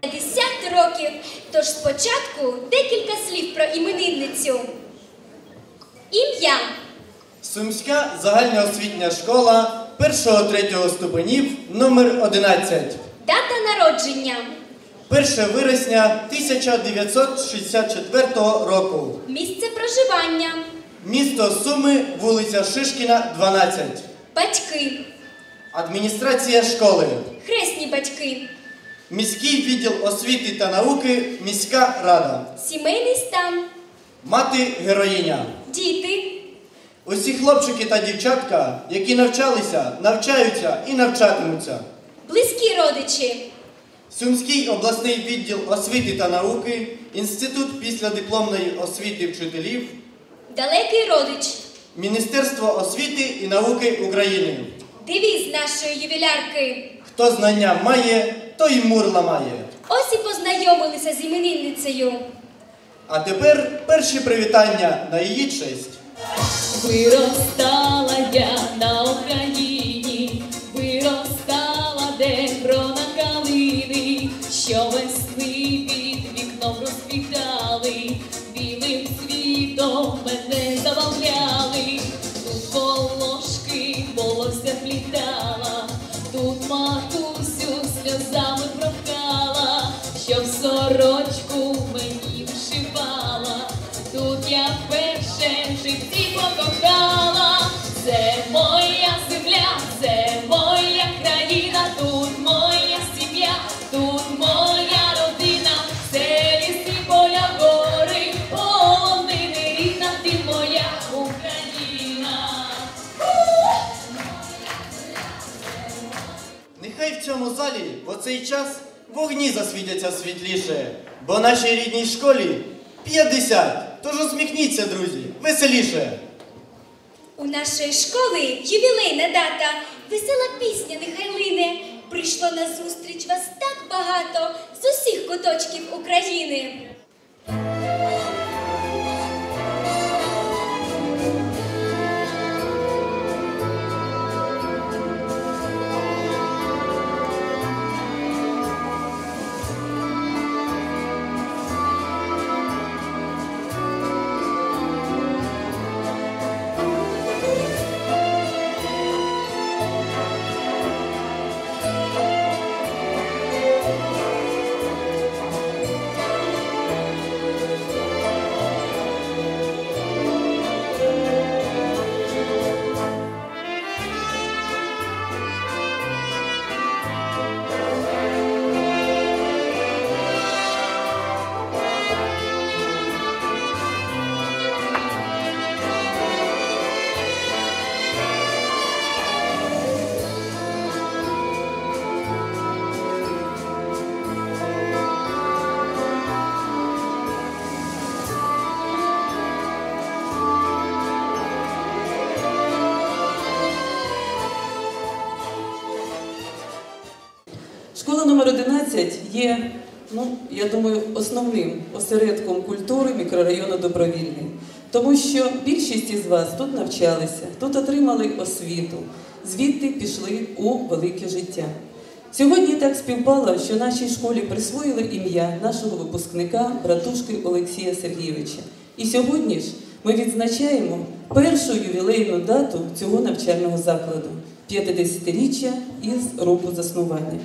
50 років. Тож спочатку декілька слів про іменинницю. Ім'я Сумська загальноосвітня школа 1-3 ступенів номер 11. дата народження, 1 вересня 1964 року. місце проживання, Місто Суми, вулиця Шишкіна, 12. батьки, Адміністрація школи. хресні батьки, Міський відділ освіти та науки, міська рада. сімейний стан, Мати героїня. діти, Усі хлопчики та дівчатка, які навчалися, навчаються і навчатимуться. близькі родичі, Сумський обласний відділ освіти та науки, Інститут післядипломної освіти вчителів, далекий родич. Міністерство освіти і науки України. Девіз нашої ювілярки. Хто знання має, той і мур ламає. Ось і познайомилися з іменинницею. А тепер перші привітання на її честь. Виростала я на Україні, виростала де грона калини, що весни під вікном розквітали, білим світом вогні засвітяться світліше, бо нашій рідній школі 50. Тож усміхніться, друзі, веселіше. У нашої школи ювілейна дата, весела пісня нехай лине. Прийшло на зустріч вас так багато з усіх куточків України. Школа номер 11 є, ну, я думаю, основним осередком культури мікрорайону Добровільний. Тому що більшість із вас тут навчалися, тут отримали освіту, звідти пішли у велике життя. Сьогодні так співпало, що нашій школі присвоїли ім'я нашого випускника, братушки Олексія Сергійовича. І сьогодні ж ми відзначаємо першу ювілейну дату цього навчального закладу 50-річчя із року заснування.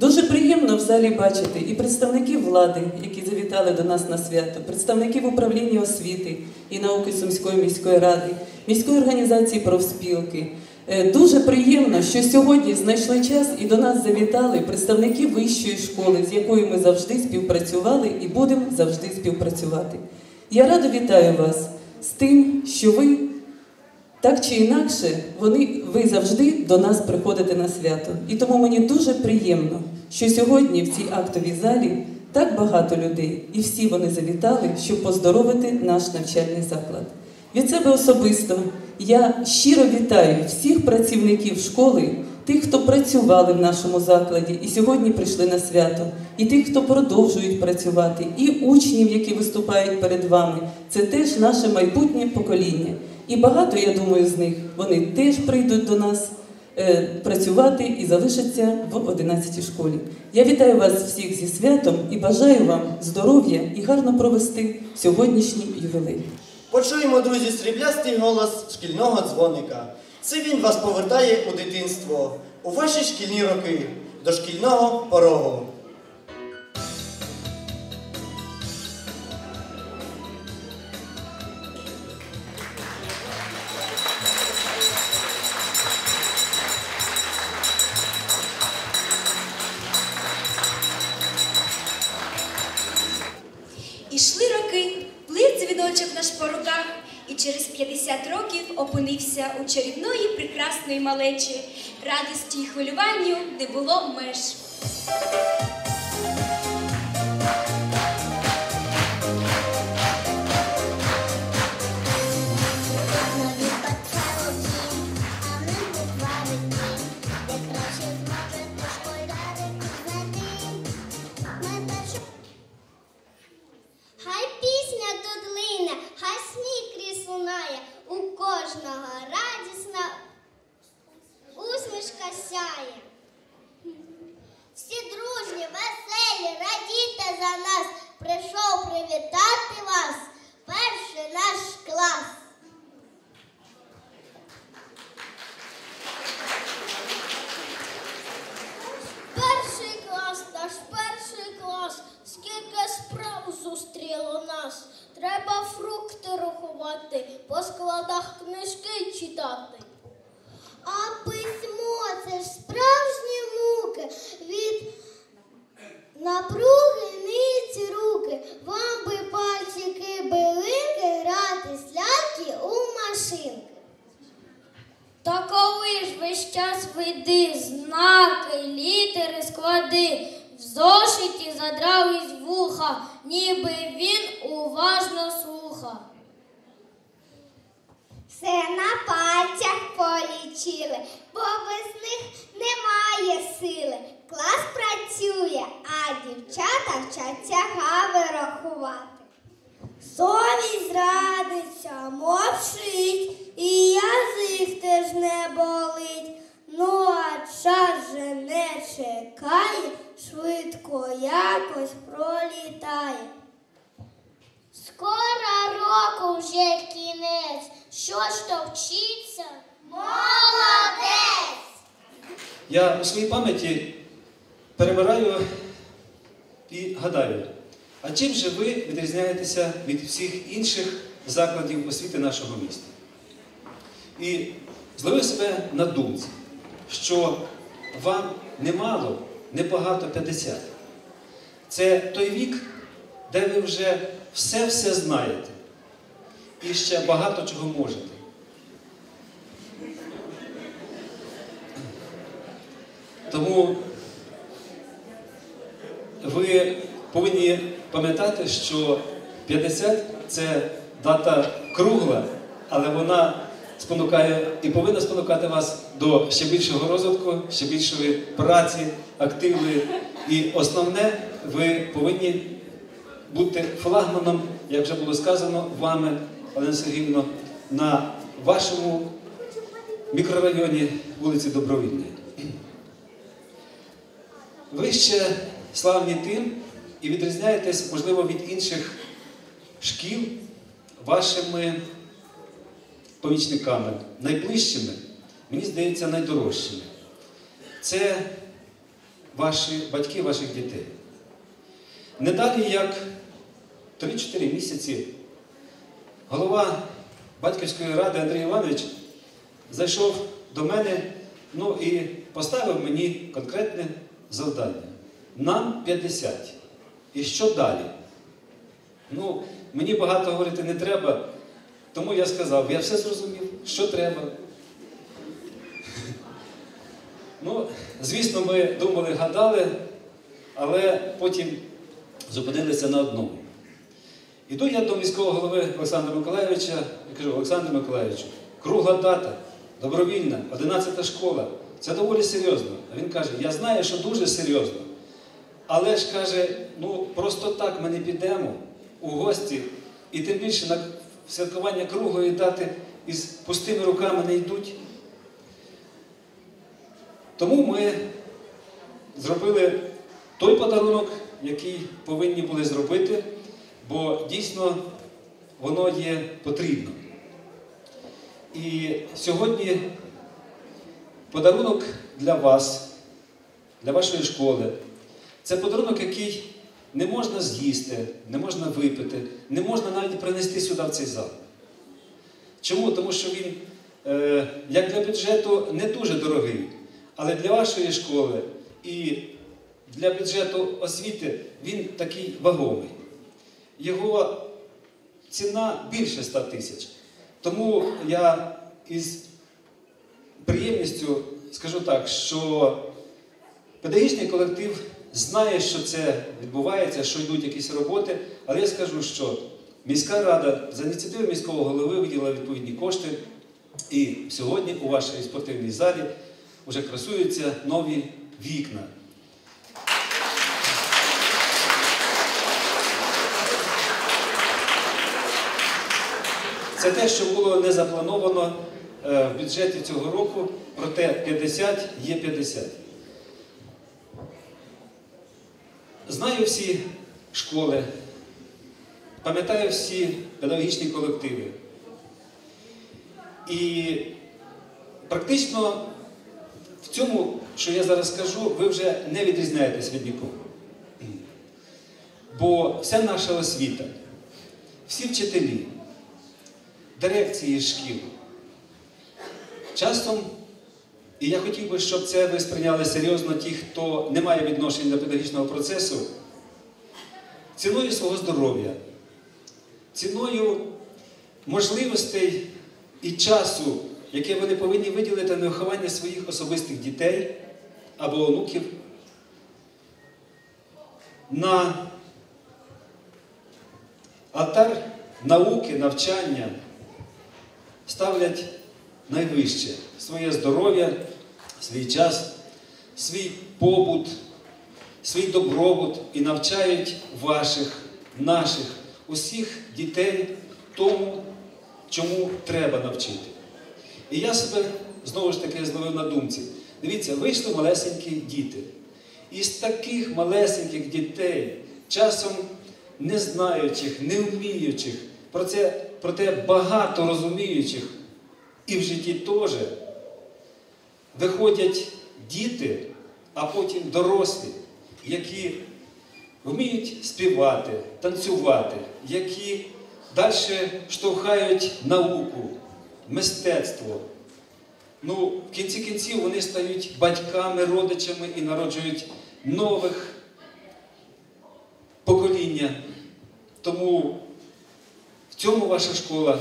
Дуже приємно в залі бачити і представників влади, які завітали до нас на свято, представників управління освіти і науки Сумської міської ради, міської організації профспілки. Е, Дуже приємно, що сьогодні знайшли час і до нас завітали представники вищої школи, з якою ми завжди співпрацювали і будемо завжди співпрацювати. Я радо вітаю вас з тим, що ви так чи інакше, вони, ви завжди до нас приходите на свято. І тому мені дуже приємно, що сьогодні в цій актовій залі так багато людей, і всі вони завітали, щоб поздоровити наш навчальний заклад. Від себе особисто я щиро вітаю всіх працівників школи, тих, хто працювали в нашому закладі і сьогодні прийшли на свято, і тих, хто продовжують працювати, і учнів, які виступають перед вами. Це теж наше майбутнє покоління. І багато, я думаю, з них вони теж прийдуть до нас е, працювати і залишаться в 11 школі. Я вітаю вас всіх зі святом і бажаю вам здоров'я і гарно провести сьогоднішній ювілей. Почуємо, друзі, сріблястий голос шкільного дзвоника. Це він вас повертає у дитинство, у ваші шкільні роки, до шкільного порогу. Ішли роки, плив дзвіночок наш по руках, і через 50 років опинився у чарівної прекрасної малечі. Радості й хвилюванню не було меж. Склади, в зошиті задрались вуха, ніби він уважно слуха. Все на пальцях полічили, бо без них немає сили. Клас працює, а дівчата вчаться гави рахувати. Совість зрадиться, мовчить, і язик теж не болить. Ну, а час же не чекає, швидко якось пролітає. Скоро року вже кінець. Що ж то вчиться? Молодець! Я у своїй пам'яті перебираю і гадаю, а чим же ви відрізняєтеся від всіх інших закладів освіти нашого міста? І зловив себе на думці, що вам немало, небагато 50. Це той вік, де ви вже все-все знаєте і ще багато чого можете. Тому ви повинні пам'ятати, що 50 це дата кругла, але вона спонукає і повинна спонукати вас до ще більшого розвитку, ще більшої праці, активної. І основне, ви повинні бути флагманом, як вже було сказано вами, Олена Сергіївна, на вашому мікрорайоні вулиці Добровільної. Ви ще славні тим і відрізняєтесь, можливо, від інших шкіл вашими помічниками, найближчими, мені здається, найдорожчими. Це ваші батьки ваших дітей. Не далі, як 3-4 місяці, голова батьківської ради Андрій Іванович зайшов до мене ну, і поставив мені конкретне завдання. Нам 50. І що далі? Ну, мені багато говорити не треба, тому я сказав, я все зрозумів, що треба. Ну, звісно, ми думали, гадали, але потім зупинилися на одному. Іду я до міського голови Олександра Миколаєвича і кажу, Олександр Миколаєвичу, кругла дата, добровільна, 11 школа. Це доволі серйозно. А він каже, я знаю, що дуже серйозно. Але ж каже, ну просто так ми не підемо у гості, і тим більше на святкування круглої дати із пустими руками не йдуть. Тому ми зробили той подарунок, який повинні були зробити, бо дійсно воно є потрібно. І сьогодні подарунок для вас, для вашої школи, це подарунок, який не можна з'їсти, не можна випити, не можна навіть принести сюди в цей зал. Чому? Тому що він, е, як для бюджету, не дуже дорогий, але для вашої школи і для бюджету освіти він такий вагомий. Його ціна більше 100 тисяч. Тому я із приємністю скажу так, що педагогічний колектив знає, що це відбувається, що йдуть якісь роботи, але я скажу, що міська рада за ініціативою міського голови виділила відповідні кошти, і сьогодні у вашій спортивній залі вже красуються нові вікна. Це те, що було не заплановано е, в бюджеті цього року, проте 50 є 50. Знаю всі школи, пам'ятаю всі педагогічні колективи. І практично в цьому, що я зараз скажу, ви вже не відрізняєтесь від нікого. Бо вся наша освіта, всі вчителі, дирекції шкіл. Часом, і я хотів би, щоб це ви сприйняли серйозно ті, хто не має відношення до педагогічного процесу, ціною свого здоров'я, ціною можливостей і часу, яке вони повинні виділити на виховання своїх особистих дітей або онуків, на алтар науки, навчання ставлять найвище своє здоров'я, свій час, свій побут, свій добробут і навчають ваших, наших, усіх дітей тому, чому треба навчити. І я себе знову ж таки зловив на думці. Дивіться, вийшли малесенькі діти. Із таких малесеньких дітей, часом не знаючих, не вміючих, про це, проте багато розуміючих, і в житті теж виходять діти, а потім дорослі, які вміють співати, танцювати, які далі штовхають науку, мистецтво. Ну, в кінці кінців вони стають батьками, родичами і народжують нових покоління. Тому в цьому ваша школа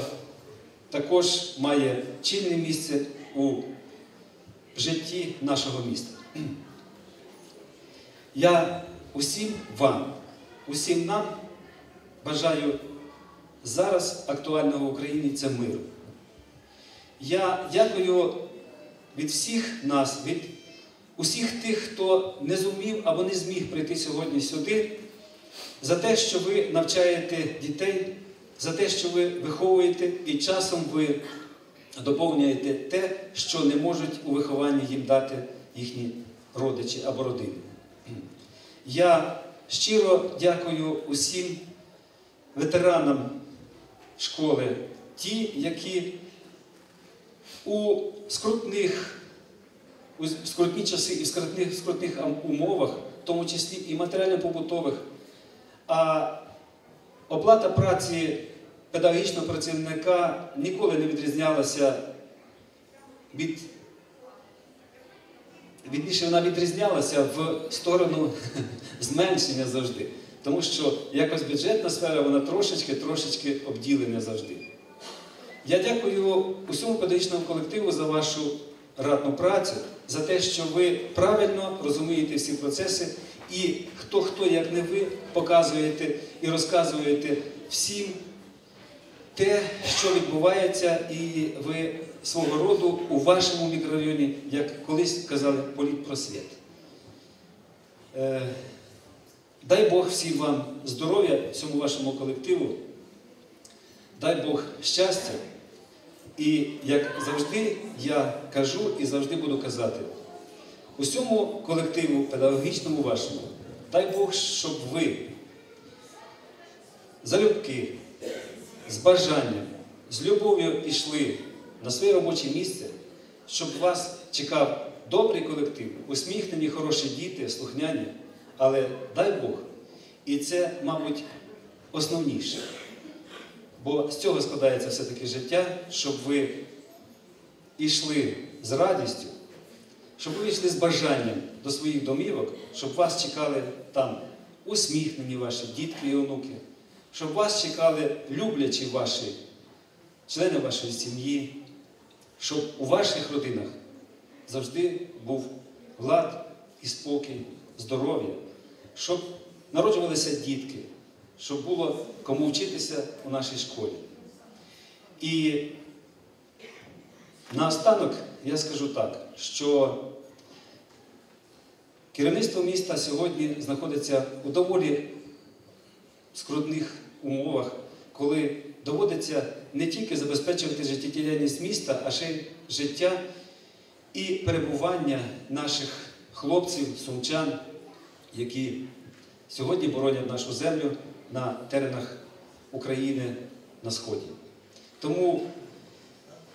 також має чільне місце у житті нашого міста. Я усім вам, усім нам бажаю зараз актуального в Україні це миру. Я дякую від всіх нас, від усіх тих, хто не зумів або не зміг прийти сьогодні сюди, за те, що ви навчаєте дітей, за те, що ви виховуєте і часом ви доповнюєте те, що не можуть у вихованні їм дати їхні родичі або родини. Я щиро дякую усім ветеранам школи, ті, які у скрутних, у скрутні часи і в скрутних, скрутних умовах, в тому числі і матеріально-побутових, а оплата праці педагогічного працівника ніколи не відрізнялася від Відніше вона відрізнялася в сторону зменшення завжди. Тому що якось бюджетна сфера, вона трошечки-трошечки обділена завжди. Я дякую усьому педагогічному колективу за вашу ратну працю, за те, що ви правильно розумієте всі процеси, і хто хто, як не ви, показуєте і розказуєте всім те, що відбувається, і ви свого роду у вашому мікрорайоні, як колись казали, політпросвіт. Е, дай Бог всім вам здоров'я, всьому вашому колективу. Дай Бог щастя. І як завжди я кажу і завжди буду казати, усьому колективу педагогічному вашому. Дай Бог, щоб ви залюбки, з бажанням, з любов'ю йшли на своє робоче місце, щоб вас чекав добрий колектив, усміхнені, хороші діти, слухняні. Але дай Бог, і це, мабуть, основніше. Бо з цього складається все-таки життя, щоб ви йшли з радістю, щоб ви йшли з бажанням до своїх домівок, щоб вас чекали там усміхнені ваші дітки і онуки, щоб вас чекали люблячі ваші члени вашої сім'ї, щоб у ваших родинах завжди був лад і спокій, здоров'я, щоб народжувалися дітки, щоб було кому вчитися у нашій школі. І наостанок я скажу так, що керівництво міста сьогодні знаходиться у доволі скрутних умовах, коли доводиться не тільки забезпечувати життєдіяльність міста, а ще й життя і перебування наших хлопців, сумчан, які сьогодні боронять нашу землю на теренах України на Сході. Тому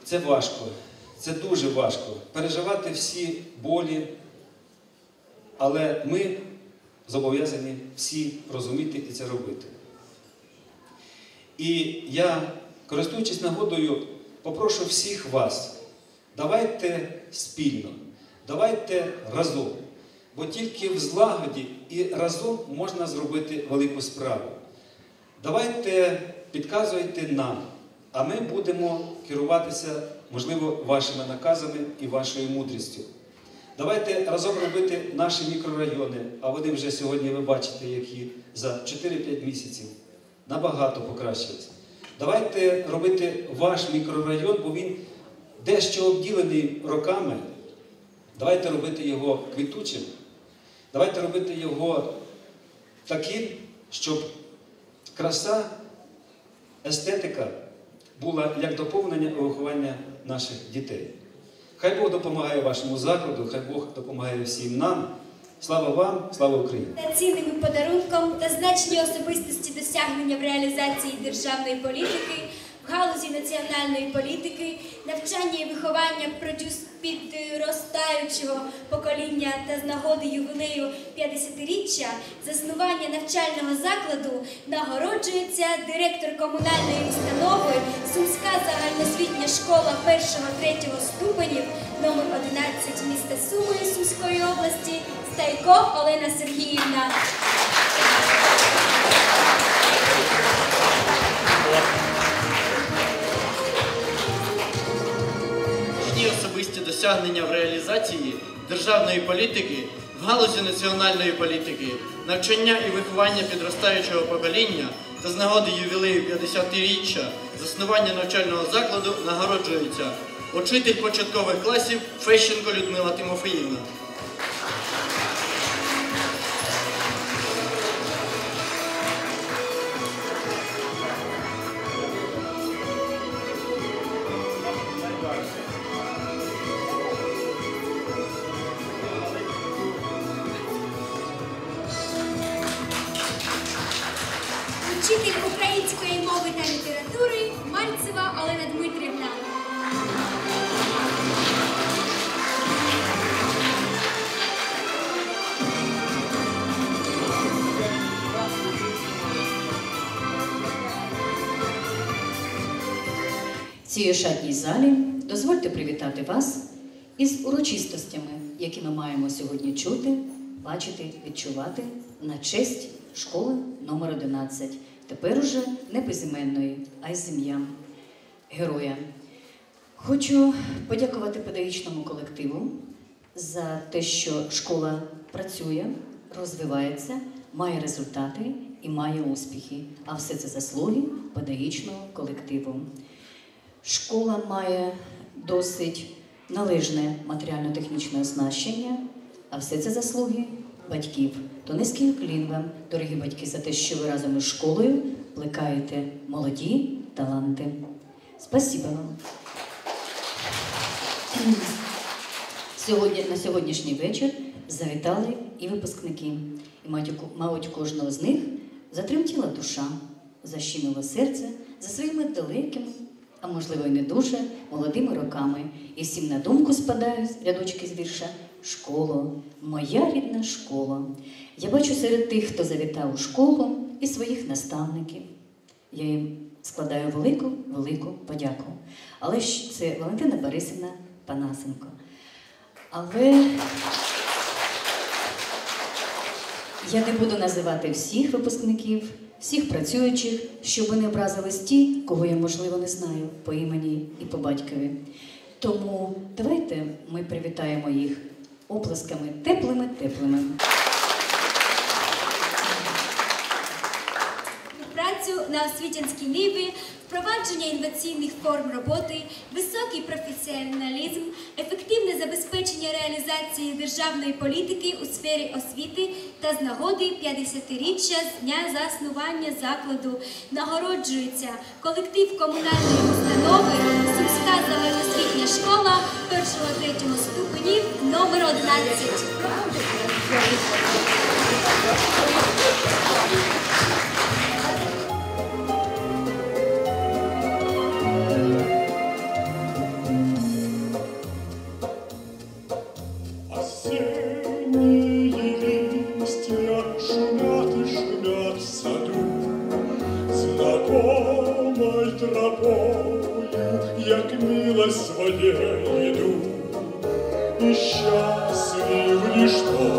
це важко, це дуже важко переживати всі болі, але ми зобов'язані всі розуміти і це робити. І я, користуючись нагодою, попрошу всіх вас, давайте спільно, давайте разом, бо тільки в злагоді і разом можна зробити велику справу. Давайте підказуйте нам, а ми будемо керуватися, можливо, вашими наказами і вашою мудрістю. Давайте разом робити наші мікрорайони, а вони вже сьогодні ви бачите, які за 4-5 місяців набагато покращились. Давайте робити ваш мікрорайон, бо він дещо обділений роками. Давайте робити його квітучим. Давайте робити його таким, щоб краса, естетика була як доповнення і виховання наших дітей. Хай Бог допомагає вашому закладу, хай Бог допомагає всім нам. Слава вам, слава Україні! Та цінним подарунком та значні особистості досягнення в реалізації державної політики, в галузі національної політики, навчання і виховання продюс підростаючого покоління та з нагоди ювілею 50-річчя заснування навчального закладу нагороджується директор комунальної установи Сумська загальноосвітня школа 1-3 ступенів номер 11 міста Суми Сумської області Стайко Олена Сергіївна. Їхні особисті досягнення в реалізації державної політики в галузі національної політики, навчання і виховання підростаючого покоління та з нагоди ювілею 50-річчя заснування навчального закладу нагороджується учитель початкових класів Фещенко Людмила Тимофіївна. Цій ошатній залі дозвольте привітати вас із урочистостями, які ми маємо сьогодні чути, бачити, відчувати на честь школи номер 11 Тепер уже не безіменної, а й з ім'ям героя. Хочу подякувати педагогічному колективу за те, що школа працює, розвивається, має результати і має успіхи. А все це заслуги педагогічного колективу. Школа має досить належне матеріально-технічне оснащення, а все це заслуги батьків. То низький уклін вам, дорогі батьки, за те, що ви разом із школою плекаєте молоді таланти. Спасибо вам. Сьогодні, на сьогоднішній вечір завітали і випускники. І, мабуть, кожного з них затремтіла душа, защемило серце за своїми далекими, а можливо, й не дуже молодими роками. І всім на думку спадають рядочки з вірша Школа, моя рідна школа. Я бачу серед тих, хто завітав у школу, і своїх наставників. Я їм складаю велику, велику подяку. Але ж це Валентина Борисівна Панасенко. Але я не буду називати всіх випускників, всіх працюючих, щоб не образились ті, кого я, можливо, не знаю по імені і по батькові. Тому давайте ми привітаємо їх оплесками теплими-теплими. працю на освітянській ниві, впровадження інноваційних форм роботи, високий професіоналізм, ефективне забезпечення реалізації державної політики у сфері освіти та з нагоди 50-річчя з дня заснування закладу нагороджується колектив комунальної установи Сумська загальноосвітня школа першого-третього ступенів номер 11. И счастлив лишь тот,